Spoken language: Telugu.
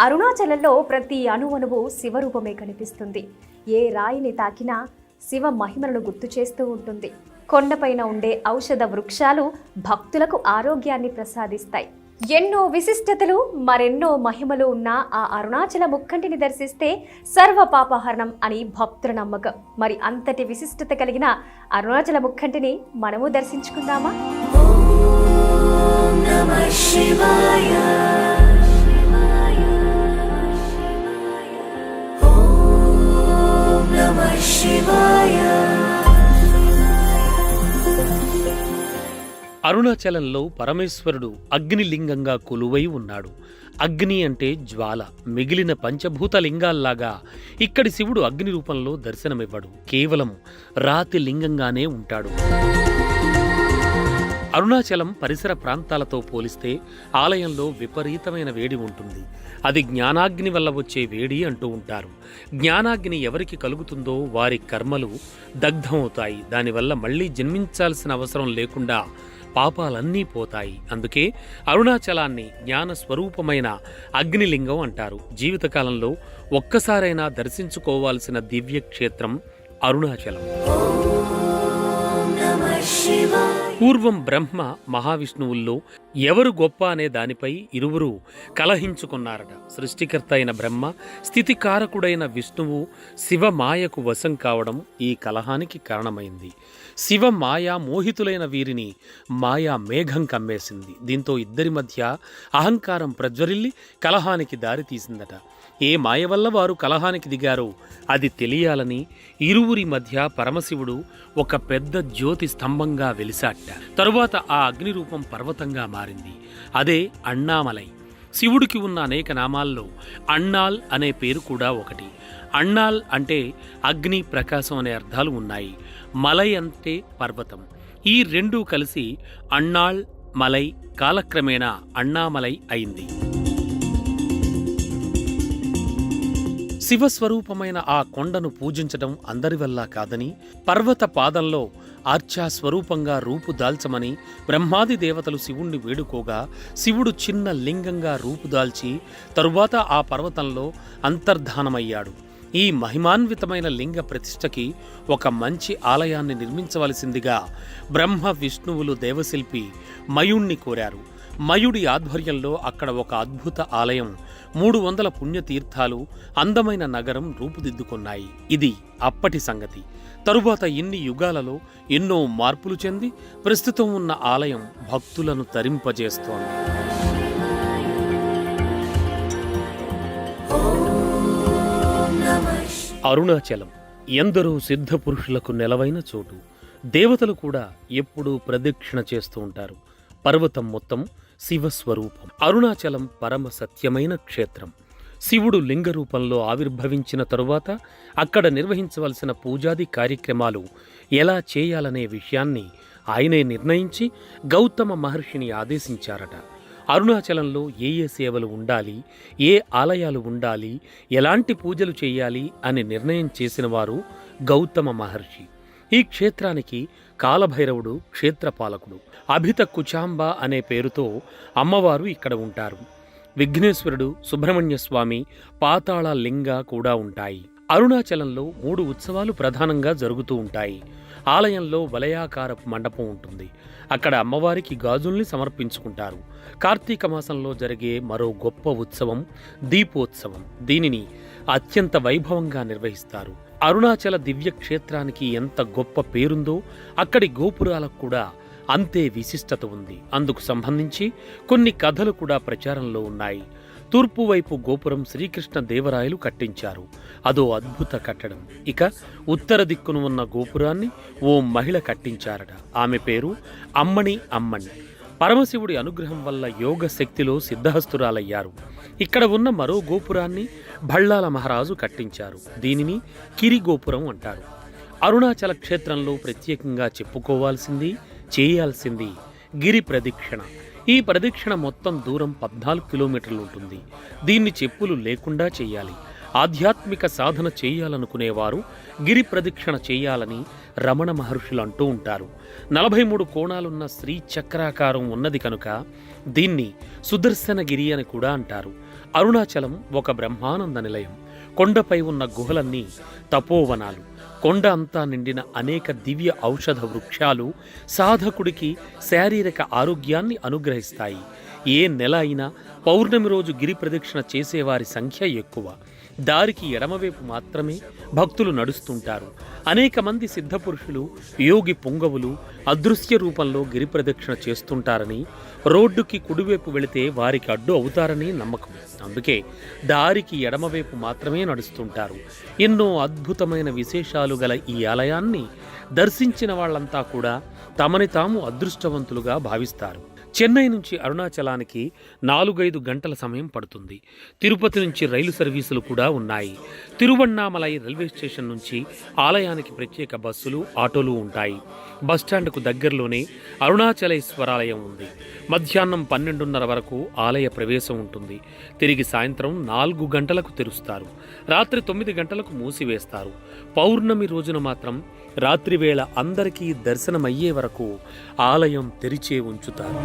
అరుణాచలంలో ప్రతి అణువణువు శివరూపమే కనిపిస్తుంది. ఏ రాయిని తాకినా శివ మహిమలను గుర్తు చేస్తూ ఉంటుంది. కొండపైన ఉండే ఔషధ వృక్షాలు భక్తులకు ఆరోగ్యాన్ని ప్రసాదిస్తాయి. ఎన్నో విశిష్టతలు మరెన్నో మహిమలు ఉన్న ఆ అరుణాచల ముక్కంటిని దర్శిస్తే సర్వ పాపహరణం అని భక్తుల నమ్మకం. మరి అంతటి విశిష్టత కలిగిన అరుణాచల ముక్కంటిని మనము దర్శించుకుందామా? అరుణాచలంలో పరమేశ్వరుడు అగ్నిలింగంగా కొలువై ఉన్నాడు. అగ్ని అంటే జ్వాల మిగిలిన పంచభూత లింగాల్లాగా ఇక్కడి శివుడు అగ్ని రూపంలో దర్శనమివ్వడు. కేవలం రాతి లింగంగానే ఉంటాడు. అరుణాచలం పరిసర ప్రాంతాలతో పోలిస్తే ఆలయంలో విపరీతమైన వేడి ఉంటుంది. అది జ్ఞానాగ్ని వల్ల వచ్చే వేడి అంటూ ఉంటారు. జ్ఞానాగ్ని ఎవరికి కలుగుతుందో వారి కర్మలు దగ్ధమవుతాయి. దానివల్ల మళ్ళీ జన్మించాల్సిన అవసరం లేకుండా పాపాలన్నీ పోతాయి. అందుకే అరుణాచలాన్ని జ్ఞాన స్వరూపమైన అగ్నిలింగం అంటారు. జీవితకాలంలో ఒక్కసారైనా దర్శించుకోవాల్సిన దివ్య క్షేత్రం అరుణాచలం పూర్వం బ్రహ్మ మహావిష్ణువుల్లో ఎవరు గొప్ప అనే దానిపై ఇరువురు కలహించుకున్నారట. సృష్టికర్త అయిన బ్రహ్మ స్థితికారకుడైన విష్ణువు శివ మాయకు వశం కావడం ఈ కలహానికి కారణమైంది. శివ మాయా మోహితులైన వీరిని మాయా మేఘం కమ్మేసింది. దీంతో ఇద్దరి మధ్య అహంకారం ప్రజ్వరిల్లి కలహానికి దారితీసిందట. ఏ మాయ వల్ల వారు కలహానికి దిగారో అది తెలియాలని ఇరువురి మధ్య పరమశివుడు ఒక పెద్ద జ్యోతి స్తంభంగా వెలిసాట తరువాత ఆ అగ్ని రూపం పర్వతంగా మారింది. అదే అన్నామలై. శివుడికి ఉన్న అనేక నామాల్లో అన్నాల్ అనే పేరు కూడా ఒకటి. అన్నాల్ అంటే అగ్ని ప్రకాశం అనే అర్థాలు ఉన్నాయి. మలై అంటే పర్వతం. ఈ రెండూ కలిసి అన్నాళ్ మలై కాలక్రమేణా అన్నామలై అయింది. శివస్వరూపమైన ఆ కొండను పూజించడం అందరి వల్ల కాదని పర్వత పాదంలో ఆర్చా స్వరూపంగా రూపుదాల్చమని బ్రహ్మాది దేవతలు శివుణ్ణి వేడుకోగా శివుడు చిన్న లింగంగా రూపుదాల్చి తరువాత ఆ పర్వతంలో అంతర్ధానమయ్యాడు. ఈ మహిమాన్వితమైన లింగ ప్రతిష్టకి ఒక మంచి ఆలయాన్ని నిర్మించవలసిందిగా బ్రహ్మ విష్ణువులు దేవశిల్పి మయుణ్ణి కోరారు. మయుడి ఆధ్వర్యంలో అక్కడ ఒక అద్భుత ఆలయం మూడు వందల పుణ్యతీర్థాలు అందమైన నగరం రూపుదిద్దుకున్నాయి. ఇది అప్పటి సంగతి. తరువాత ఇన్ని యుగాలలో ఎన్నో మార్పులు చెంది ప్రస్తుతం ఉన్న ఆలయం భక్తులను తరింపజేస్తోంది. అరుణాచలం ఎందరో సిద్ధ పురుషులకు నెలవైన చోటు. దేవతలు కూడా ఎప్పుడూ ప్రదక్షిణ చేస్తూ ఉంటారు. పర్వతం మొత్తం శివస్వరూపం. అరుణాచలం పరమ సత్యమైన క్షేత్రం. శివుడు లింగ రూపంలో ఆవిర్భవించిన తరువాత అక్కడ నిర్వహించవలసిన పూజాది కార్యక్రమాలు ఎలా చేయాలనే విషయాన్ని ఆయనే నిర్ణయించి గౌతమ మహర్షిని ఆదేశించారట. అరుణాచలంలో ఏ ఏ సేవలు ఉండాలి ఏ ఆలయాలు ఉండాలి ఎలాంటి పూజలు చేయాలి అని నిర్ణయం చేసిన వారు గౌతమ మహర్షి. ఈ క్షేత్రానికి కాలభైరవుడు క్షేత్రపాలకుడు. అభిత కుచాంబ అనే పేరుతో అమ్మవారు ఇక్కడ ఉంటారు. విఘ్నేశ్వరుడు సుబ్రహ్మణ్య స్వామి పాతాళ లింగ కూడా ఉంటాయి. అరుణాచలంలో మూడు ఉత్సవాలు ప్రధానంగా జరుగుతూ ఉంటాయి. ఆలయంలో వలయాకారపు మండపం ఉంటుంది. అక్కడ అమ్మవారికి గాజుల్ని సమర్పించుకుంటారు. కార్తీక మాసంలో జరిగే మరో గొప్ప ఉత్సవం దీపోత్సవం. దీనిని అత్యంత వైభవంగా నిర్వహిస్తారు. అరుణాచల దివ్య క్షేత్రానికి ఎంత గొప్ప పేరుందో అక్కడి గోపురాలకు కూడా అంతే విశిష్టత ఉంది. అందుకు సంబంధించి కొన్ని కథలు కూడా ప్రచారంలో ఉన్నాయి. తూర్పు వైపు గోపురం శ్రీకృష్ణ దేవరాయలు కట్టించారు. అదో అద్భుత కట్టడం. ఇక ఉత్తర దిక్కున ఉన్న గోపురాన్ని ఓ మహిళ కట్టించారట. ఆమె పేరు అమ్మణి అమ్మణి. పరమశివుడి అనుగ్రహం వల్ల యోగ శక్తిలో సిద్ధహస్తురాలయ్యారు. ఇక్కడ ఉన్న మరో గోపురాన్ని భళ్ళాల మహారాజు కట్టించారు. దీనిని కిరి గోపురం అంటారు. అరుణాచల క్షేత్రంలో ప్రత్యేకంగా చెప్పుకోవాల్సింది చేయాల్సింది గిరి ప్రదక్షిణ. ఈ ప్రదక్షిణ మొత్తం దూరం పద్నాలుగు కిలోమీటర్లు ఉంటుంది. దీన్ని చెప్పులు లేకుండా చేయాలి. ఆధ్యాత్మిక సాధన చేయాలనుకునేవారు గిరి ప్రదక్షిణ చేయాలని రమణ మహర్షులు అంటూ ఉంటారు. నలభై మూడు కోణాలున్న శ్రీ చక్రాకారం ఉన్నది కనుక దీన్ని సుదర్శనగిరి అని కూడా అంటారు. అరుణాచలం ఒక బ్రహ్మానంద నిలయం. కొండపై ఉన్న గుహలన్నీ తపోవనాలు. కొండ అంతా నిండిన అనేక దివ్య ఔషధ వృక్షాలు సాధకుడికి శారీరక ఆరోగ్యాన్ని అనుగ్రహిస్తాయి. ఏ నెల అయినా పౌర్ణమి రోజు గిరి ప్రదక్షిణ చేసేవారి సంఖ్య ఎక్కువ. దారికి ఎడమవైపు మాత్రమే భక్తులు నడుస్తుంటారు. అనేక మంది సిద్ధపురుషులు యోగి పుంగవులు అదృశ్య రూపంలో గిరి ప్రదక్షిణ చేస్తుంటారని రోడ్డుకి కుడివైపు వెళితే వారికి అడ్డు అవుతారని నమ్మకం. అందుకే దారికి ఎడమవైపు మాత్రమే నడుస్తుంటారు. ఎన్నో అద్భుతమైన విశేషాలు గల ఈ ఆలయాన్ని దర్శించిన వాళ్ళంతా కూడా తమని తాము అదృష్టవంతులుగా భావిస్తారు. చెన్నై నుంచి అరుణాచలానికి నాలుగైదు గంటల సమయం పడుతుంది. తిరుపతి నుంచి రైలు సర్వీసులు కూడా ఉన్నాయి. తిరువన్నామలై రైల్వే స్టేషన్ నుంచి ఆలయానికి ప్రత్యేక బస్సులు ఆటోలు ఉంటాయి. బస్టాండ్కు దగ్గరలోనే అరుణాచలేశ్వరాలయం ఉంది. మధ్యాహ్నం పన్నెండున్నర వరకు ఆలయ ప్రవేశం ఉంటుంది. తిరిగి సాయంత్రం నాలుగు గంటలకు తెరుస్తారు. రాత్రి తొమ్మిది గంటలకు మూసివేస్తారు. పౌర్ణమి రోజున మాత్రం రాత్రివేళ అందరికీ దర్శనమయ్యే వరకు ఆలయం తెరిచే ఉంచుతారు.